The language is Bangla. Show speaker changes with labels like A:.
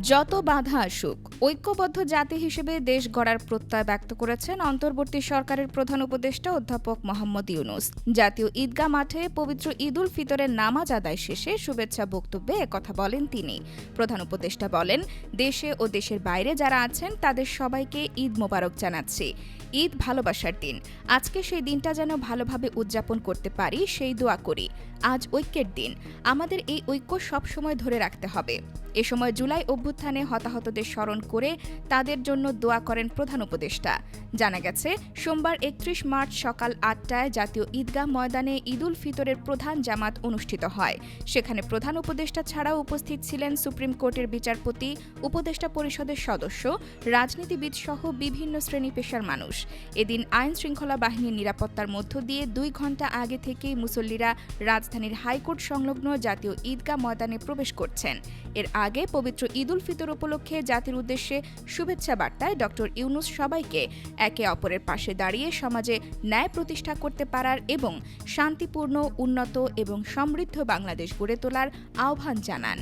A: যত বাধা আসুক ঐক্যবদ্ধ জাতি হিসেবে দেশ গড়ার প্রত্যয় ব্যক্ত করেছেন অন্তর্বর্তী সরকারের প্রধান উপদেষ্টা অধ্যাপক মোহাম্মদ ইউনুস। জাতীয় ঈদগাহ মাঠে পবিত্র ঈদুল ফিতরের নামাজ আদায় শেষে শুভেচ্ছা বক্তব্যে একথা বলেন তিনি। প্রধান উপদেষ্টা বলেন, দেশে ও দেশের বাইরে যারা আছেন তাদের সবাইকে ঈদ মোবারক জানাচ্ছি। ঈদ ভালোবাসার দিন। আজকে সেই দিনটা যেন ভালোভাবে উদযাপন করতে পারি সেই দোয়া করি। আজ ঐক্যের দিন। আমাদের এই ঐক্য সবসময় ধরে রাখতে হবে। এ সময় জুলাই অভ্যুত্থানে হতাহতদের স্মরণ করে তাদের জন্য দোয়া করেন প্রধান উপদেষ্টা। জানা গেছে, সোমবার একত্রিশ মার্চ সকাল আটটায় জাতীয় ঈদগাহ ময়দানে ঈদুল ফিতরের প্রধান জামাত অনুষ্ঠিত হয়। সেখানে প্রধান উপদেষ্টা ছাড়াও উপস্থিত ছিলেন সুপ্রিম কোর্টের বিচারপতি, উপদেষ্টা পরিষদের সদস্য, রাজনীতিবিদ সহ বিভিন্ন শ্রেণি পেশার মানুষ। এদিন আইন শৃঙ্খলা বাহিনীর নিরাপত্তার মধ্য দিয়ে দুই ঘণ্টা আগে থেকেই মুসল্লিরা রাজধানীর হাইকোর্ট সংলগ্ন জাতীয় ঈদগাহ ময়দানে প্রবেশ করছেন। এর আগে পবিত্র ঈদুল ফিতর উপলক্ষে জাতির উদ্দেশ্যে শুভেচ্ছা বার্তায় ডক্টর ইউনুস সবাইকে একে অপরের পাশে দাঁড়িয়ে সমাজে ন্যায় প্রতিষ্ঠা করতে পারার এবং শান্তিপূর্ণ, উন্নত এবং সমৃদ্ধ বাংলাদেশ গড়ে তোলার আহ্বান জানান।